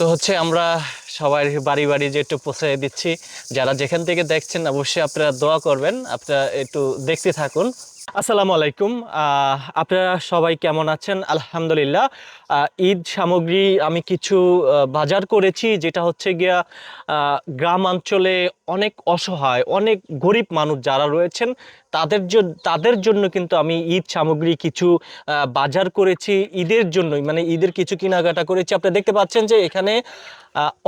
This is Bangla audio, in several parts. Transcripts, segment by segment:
তো হচ্ছে আমরা সবাই বাড়ি বাড়ি যে একটু পৌঁছে দিচ্ছি। যারা যেখান থেকে দেখছেন, অবশ্যই আপনারা দোয়া করবেন। আপনারা একটু দেখতে থাকুন। আসসালামু আলাইকুম। আপনারা সবাই কেমন আছেন? আলহামদুলিল্লাহ। ঈদ সামগ্রী আমি কিছু বাজার করেছি যেটা হচ্ছে গিয়া গ্রাম অঞ্চলে অনেক অসহায়, অনেক গরিব মানুষ যারা রয়েছেন, তাদের জন্য তাদের জন্য কিন্তু আমি ঈদ সামগ্রী কিছু বাজার করেছি। ঈদের জন্যই মানে ঈদের কিছু কেনাকাটা করেছি। আপনি দেখতে পাচ্ছেন যে এখানে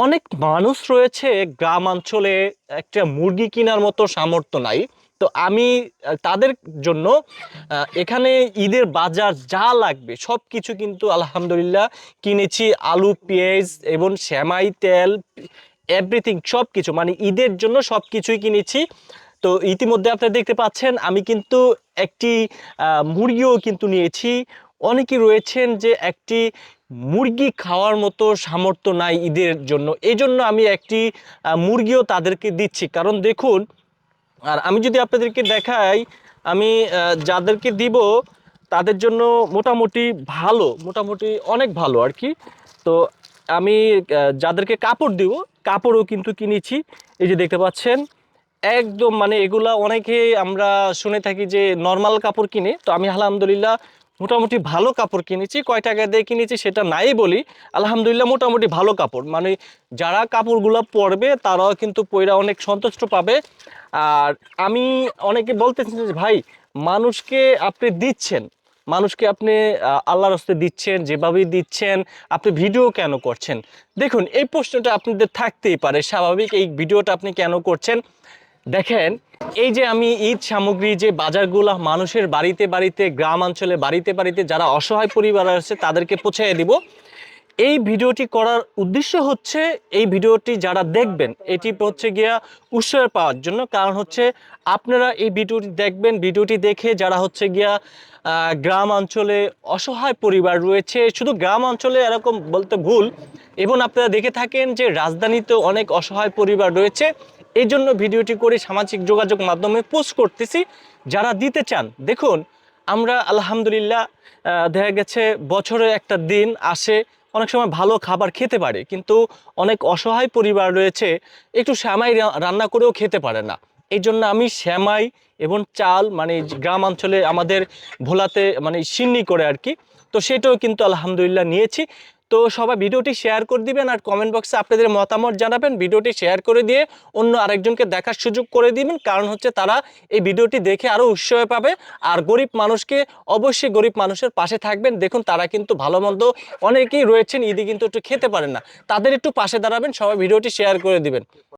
অনেক মানুষ রয়েছে। গ্রাম অঞ্চলে একটা মুরগি কেনার মতো সামর্থ্য নাই। তো আমি তাদের জন্য এখানে ঈদের বাজার যা লাগবে সব কিছু কিন্তু আলহামদুলিল্লাহ কিনেছি, আলু, পেঁয়াজ এবং শ্যামাই তেল এভরিথিং সব কিছু মানে ঈদের জন্য সব কিছুই কিনেছি। তো ইতিমধ্যে আপনারা দেখতে পাচ্ছেন, আমি কিন্তু একটি মুরগিও কিন্তু নিয়েছি। অনেকে রয়েছেন যে একটি মুরগি খাওয়ার মতো সামর্থ্য নাই ঈদের জন্য। এই জন্য আমি একটি মুরগিও তাদেরকে দিচ্ছি। কারণ দেখুন আর আমি যদি আপনাদেরকে দেখাই, আমি যাদেরকে দিব, তাদের জন্য মোটামুটি ভালো, মোটামুটি অনেক ভালো আর কি। তো আমি যাদেরকে কাপড় দিব, কাপড়ও কিন্তু কিনেছি। এই যে দেখতে পাচ্ছেন, একদম মানে এগুলা অনেকে আমরা শুনে থাকি যে নর্মাল কাপড় কিনে। তো আমি আলহামদুলিল্লাহ মোটামুটি ভালো কাপড় কিনেছি। কয় টাকা দিয়ে কিনেছি সেটা নাই বলি। আলহামদুলিল্লাহ মোটামুটি ভালো কাপড়। মানে যারা কাপড়গুলো পরবে তারাও কিন্তু পয়রা অনেক সন্তুষ্ট পাবে। আর আমি অনেকে বলতেছেন যে, ভাই, মানুষকে আপনি দিচ্ছেন। মানুষকে আপনি আল্লাহর হস্তে দিচ্ছেন, যেভাবেই দিচ্ছেন, আপনি ভিডিও কেন করছেন? দেখুন, এই প্রশ্নটা আপনাদের থাকতেই পারে। স্বাভাবিক এই ভিডিওটা আপনি কেন করছেন? দেখেন, এই যে আমি ঈদ সামগ্রী যে বাজারগুলো মানুষের বাড়িতে বাড়িতে গ্রাম অঞ্চলে বাড়িতে বাড়িতে যারা অসহায় পরিবার আছে তাদেরকে পৌঁছে দিব। এই ভিডিওটি করার উদ্দেশ্য হচ্ছে, এই ভিডিওটি যারা দেখবেন, এটি হচ্ছে গিয়া উৎসাহ পাওয়ার জন্য। কারণ হচ্ছে, আপনারা এই ভিডিওটি দেখবেন, ভিডিওটি দেখে যারা হচ্ছে গিয়া গ্রাম অঞ্চলে অসহায় পরিবার রয়েছে, শুধু গ্রাম অঞ্চলে এরকম বলতে ভুল। এবং আপনারা দেখে থাকেন যে রাজধানীতেও অনেক অসহায় পরিবার রয়েছে। এই জন্য ভিডিওটি করে সামাজিক যোগাযোগ মাধ্যমে পোস্ট করতেছি। যারা দিতে চান, দেখুন, আমরা আলহামদুলিল্লাহ দেখা গেছে বছরে একটা দিন আসে, অনেক সময় ভালো খাবার খেতে পারে, কিন্তু অনেক অসহায় পরিবার রয়েছে, একটু শ্যামাই রান্না করেও খেতে পারে না। এই জন্য আমি শ্যামাই এবং চাল মানে গ্রাম অঞ্চলে আমাদের ভোলাতে মানে সিন্নি করে আর কি, তো সেটাও কিন্তু আলহামদুলিল্লাহ নিয়েছি। তো সবাই ভিডিওটি শেয়ার করে দিবেন আর কমেন্ট বক্সে আপনাদের মতামত জানাবেন। ভিডিওটি শেয়ার করে দিয়ে অন্য আরেকজনকে দেখার সুযোগ করে দিবেন। কারণ হচ্ছে তারা এই ভিডিওটি দেখে আরও উৎসাহ পাবে। আর গরিব মানুষকে অবশ্যই গরিব মানুষের পাশে থাকবেন। দেখুন তারা কিন্তু ভালো মন্দ অনেকেই রয়েছেন ঈদে কিন্তু একটু খেতে পারেন না। তাদের একটু পাশে দাঁড়াবেন, সবাই ভিডিওটি শেয়ার করে দিবেন।